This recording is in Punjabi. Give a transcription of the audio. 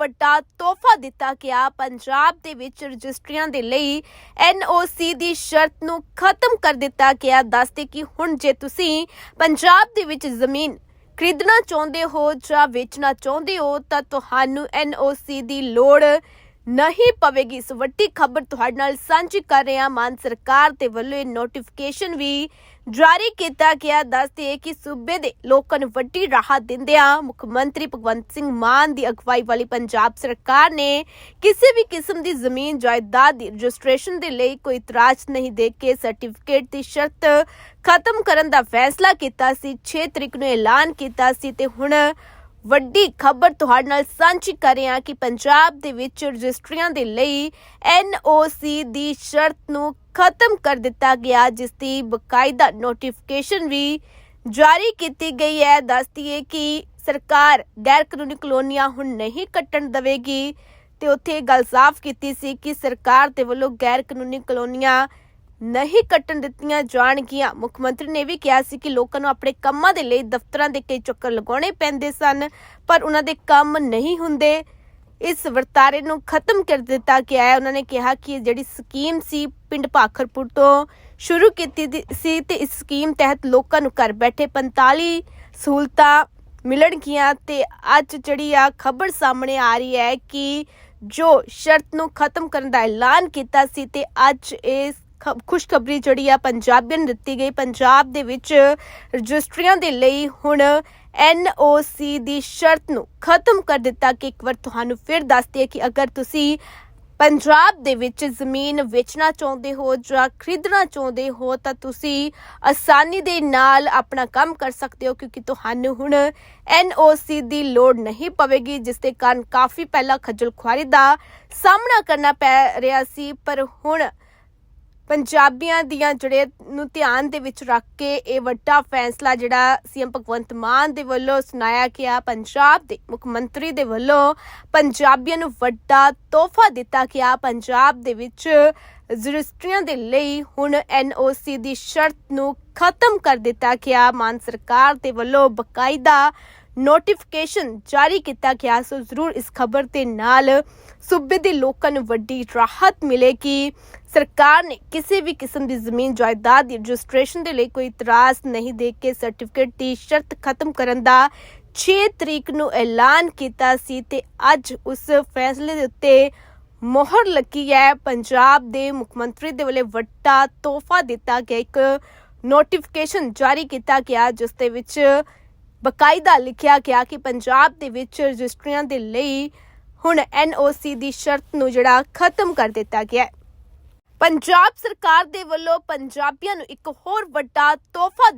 ਵੱਡਾ ਤੋਹਫਾ ਦਿੱਤਾ ਗਿਆ। ਪੰਜਾਬ ਦੇ ਵਿੱਚ ਰਜਿਸਟਰੀਆਂ ਦੇ ਲਈ ਐਨਓਸੀ ਦੀ ਸ਼ਰਤ ਨੂੰ ਖਤਮ ਕਰ ਦਿੱਤਾ ਗਿਆ। ਦੱਸਦੇ ਕਿ ਹੁਣ ਜੇ ਤੁਸੀਂ ਪੰਜਾਬ ਦੇ ਵਿੱਚ ਜ਼ਮੀਨ ਖਰੀਦਣਾ ਚਾਹੁੰਦੇ ਹੋ ਜਾਂ ਵੇਚਣਾ ਚਾਹੁੰਦੇ ਹੋ ਤਾਂ ਤੁਹਾਨੂੰ ਐਨਓਸੀ ਦੀ ਲੋੜ ਨਹੀਂ ਪਵੇਗੀ। ਇਸ ਵੱਡੀ ਖਬਰ ਤੁਹਾਡੇ ਨਾਲ ਸਾਂਝੀ ਕਰ ਰਹੇ ਹਾਂ। ਮਾਨ ਸਰਕਾਰ ਦੇ ਵੱਲੋਂ ਇਹ ਨੋਟੀਫਿਕੇਸ਼ਨ ਵੀ ਜਾਰੀ ਕੀਤਾ ਗਿਆ। ਦੱਸਦੇ ਕਿ ਸੂਬੇ ਦੇ ਲੋਕਾਂ ਨੂੰ ਵੱਡੀ ਰਾਹਤ ਦਿੰਦਿਆਂ ਮੁੱਖ ਮੰਤਰੀ ਭਗਵੰਤ ਸਿੰਘ ਮਾਨ ਦੀ ਅਗਵਾਈ ਵਾਲੀ ਪੰਜਾਬ ਸਰਕਾਰ ਨੇ ਕਿਸੇ ਵੀ ਕਿਸਮ ਦੀ ਜ਼ਮੀਨ ਜਾਇਦਾਦ ਦੀ ਰਜਿਸਟ੍ਰੇਸ਼ਨ ਦੇ ਲਈ ਕੋਈ ਇਤਰਾਜ਼ ਨਹੀਂ ਦੇ ਕੇ ਸਰਟੀਫਿਕੇਟ ਦੀ ਸ਼ਰਤ ਖਤਮ ਕਰਨ ਦਾ ਫੈਸਲਾ ਕੀਤਾ ਸੀ। 6 ਤਰੀਕ ਨੂੰ ਐਲਾਨ ਕੀਤਾ ਸੀ ਤੇ ਹੁਣ ਵੱਡੀ ਖਬਰ ਤੁਹਾਡੇ ਨਾਲ ਸਾਂਝੀ ਕਰ ਰਹੇ ਹਾਂ ਕਿ ਪੰਜਾਬ ਦੇ ਵਿੱਚ ਰਜਿਸਟਰੀਆਂ ਦੇ ਲਈ ਐਨਓਸੀ ਦੀ ਸ਼ਰਤ ਨੂੰ ਖਤਮ ਕਰ ਦਿੱਤਾ ਗਿਆ, ਜਿਸ ਦੀ ਬਕਾਇਦਾ ਨੋਟੀਫਿਕੇਸ਼ਨ ਵੀ ਜਾਰੀ ਕੀਤੀ ਗਈ ਹੈ। ਦੱਸਦੀ ਕਿ ਸਰਕਾਰ ਗੈਰ ਕਾਨੂੰਨੀ ਕਲੋਨੀਆਂ ਹੁਣ ਨਹੀਂ ਕੱਟਣ ਦੇਵੇਗੀ ਤੇ ਉੱਥੇ ਗੱਲ ਸਾਫ਼ ਕੀਤੀ ਸੀ ਕਿ ਸਰਕਾਰ ਦੇ ਵੱਲੋਂ ਗੈਰ ਕਾਨੂੰਨੀ ਕਲੋਨੀਆਂ ਨਹੀਂ ਕੱਟਣ ਦਿੱਤੀਆਂ ਜਾਣਗੀਆਂ। ਮੁੱਖ ਮੰਤਰੀ ਨੇ ਵੀ ਕਿਹਾ ਸੀ ਕਿ ਲੋਕਾਂ ਨੂੰ ਆਪਣੇ ਕੰਮਾਂ ਦੇ ਲਈ ਦਫ਼ਤਰਾਂ ਦੇ ਕਈ ਚੱਕਰ ਲਗਾਉਣੇ ਪੈਂਦੇ ਸਨ, ਪਰ ਉਹਨਾਂ ਦੇ ਕੰਮ ਨਹੀਂ ਹੁੰਦੇ। ਇਸ ਵਰਤਾਰੇ ਨੂੰ ਖਤਮ ਕਰ ਦਿੱਤਾ ਗਿਆ ਹੈ। ਉਹਨਾਂ ਨੇ ਕਿਹਾ ਕਿ ਜਿਹੜੀ ਸਕੀਮ ਸੀ, ਪਿੰਡ ਭਾਖਰਪੁਰ ਤੋਂ ਸ਼ੁਰੂ ਕੀਤੀ ਸੀ ਤੇ ਇਸ ਸਕੀਮ ਤਹਿਤ ਲੋਕਾਂ ਨੂੰ ਘਰ ਬੈਠੇ 45 ਸਹੂਲਤਾਂ ਮਿਲਣਗੀਆਂ ਤੇ ਅੱਜ ਜਿਹੜੀ ਆ ਖਬਰ ਸਾਹਮਣੇ ਆ ਰਹੀ ਹੈ ਕਿ ਜੋ ਸ਼ਰਤ ਨੂੰ ਖਤਮ ਕਰਨ ਦਾ ਐਲਾਨ ਕੀਤਾ ਸੀ ਤੇ ਅੱਜ ਇਸ ਖੁਸ਼ਖਬਰੀ ਜਿਹੜੀ ਆ ਪੰਜਾਬੀਆਂ ਨੂੰ ਦਿੱਤੀ ਗਈ। ਪੰਜਾਬ ਦੇ ਵਿੱਚ ਰਜਿਸਟਰੀਆਂ ਦੇ ਲਈ ਹੁਣ ਐਨਓਸੀ ਦੀ ਸ਼ਰਤ ਨੂੰ ਖਤਮ ਕਰ ਦਿੱਤਾ ਕਿ ਇੱਕ ਵਾਰ ਤੁਹਾਨੂੰ ਫਿਰ ਦੱਸ ਦਈਏ ਕਿ ਅਗਰ ਤੁਸੀਂ ਪੰਜਾਬ ਦੇ ਵਿੱਚ ਜ਼ਮੀਨ ਵੇਚਣਾ ਚਾਹੁੰਦੇ ਹੋ ਜਾਂ ਖਰੀਦਣਾ ਚਾਹੁੰਦੇ ਹੋ, ਤਾਂ ਤੁਸੀਂ ਆਸਾਨੀ ਦੇ ਨਾਲ ਆਪਣਾ ਕੰਮ ਕਰ ਸਕਦੇ ਹੋ, ਕਿਉਂਕਿ ਤੁਹਾਨੂੰ ਹੁਣ ਐਨਓਸੀ ਦੀ ਲੋੜ ਨਹੀਂ ਪਵੇਗੀ, ਜਿਸ ਦੇ ਕਾਰਨ ਕਾਫੀ ਪਹਿਲਾਂ ਖੱਜਲ ਖੁਆਰੀ ਦਾ ਸਾਹਮਣਾ ਕਰਨਾ ਪੈ ਰਿਹਾ ਸੀ। ਪਰ ਹੁਣ ਪੰਜਾਬੀਆਂ ਦੀਆਂ ਜਿਹੜੇ ਨੂੰ ਧਿਆਨ ਦੇ ਵਿੱਚ ਰੱਖ ਕੇ ਇਹ ਵੱਡਾ ਫੈਸਲਾ ਜਿਹੜਾ ਸੀਐਮ ਭਗਵੰਤ ਮਾਨ ਦੇ ਵੱਲੋਂ ਸੁਣਾਇਆ ਗਿਆ, ਪੰਜਾਬ ਦੇ ਮੁੱਖ ਮੰਤਰੀ ਦੇ ਵੱਲੋਂ ਪੰਜਾਬੀਆਂ ਨੂੰ ਵੱਡਾ ਤੋਹਫਾ ਦਿੱਤਾ ਗਿਆ। ਪੰਜਾਬ ਦੇ ਵਿੱਚ ਰਜਿਸਟਰੀਆਂ ਦੇ ਲਈ ਹੁਣ ਐਨਓਸੀ ਦੀ ਸ਼ਰਤ ਨੂੰ ਖਤਮ ਕਰ ਦਿੱਤਾ ਗਿਆ। ਮਾਨ ਸਰਕਾਰ ਦੇ ਵੱਲੋਂ ਬਕਾਇਦਾ ਨੋਟੀਫਿਕੇਸ਼ਨ ਜਾਰੀ ਕੀਤਾ ਗਿਆ। ਸੋ ਜ਼ਰੂਰ ਇਸ ਖਬਰ ਦੇ ਨਾਲ ਸੂਬੇ ਦੇ ਲੋਕਾਂ ਨੂੰ ਵੱਡੀ ਰਾਹਤ ਮਿਲੇਗੀ ਸਰਕਾਰ ਨੇ ਕਿਸੇ ਵੀ ਕਿਸਮ ਦੀ ਜ਼ਮੀਨ ਜਾਇਦਾਦ ਦੀ ਰਜਿਸਟ੍ਰੇਸ਼ਨ ਦੇ ਲਈ ਕੋਈ ਇਤਰਾਜ਼ ਨਹੀਂ ਦੇ ਕੇ ਸਰਟੀਫਿਕੇਟ ਦੀ ਸ਼ਰਤ ਖਤਮ ਕਰਨ ਦਾ 6 ਤਰੀਕ ਨੂੰ ਐਲਾਨ ਕੀਤਾ ਸੀ ਤੇ ਅੱਜ ਉਸ ਫੈਸਲੇ ਦੇ ਉੱਤੇ ਮੋਹਰ ਲੱਗੀ ਹੈ। ਪੰਜਾਬ ਦੇ ਮੁੱਖ ਮੰਤਰੀ ਦੇ ਵੱਲੋਂ ਵੱਡਾ ਤੋਹਫਾ ਦਿੱਤਾ ਗਿਆ। ਇੱਕ ਨੋਟੀਫਿਕੇਸ਼ਨ ਜਾਰੀ ਕੀਤਾ ਗਿਆ, ਜਿਸ ਦੇ ਵਿੱਚ ਬਕਾਇਦਾ ਲਿਖਿਆ ਗਿਆ ਕਿ ਪੰਜਾਬ ਦੇ ਵਿੱਚ ਰਜਿਸਟਰੀਆਂ ਦੇ ਲਈ ਹੁਣ ਐਨਓਸੀ ਦੀ ਸ਼ਰਤ ਨੂੰ ਜਿਹੜਾ ਖਤਮ ਕਰ ਦਿੱਤਾ ਗਿਆ ਹੈ। ਪੰਜਾਬ ਸਰਕਾਰ ਦੇ ਵੱਲੋਂ ਪੰਜਾਬੀਆਂ ਨੂੰ ਇੱਕ ਹੋਰ ਵੱਡਾ ਤੋਹਫਾ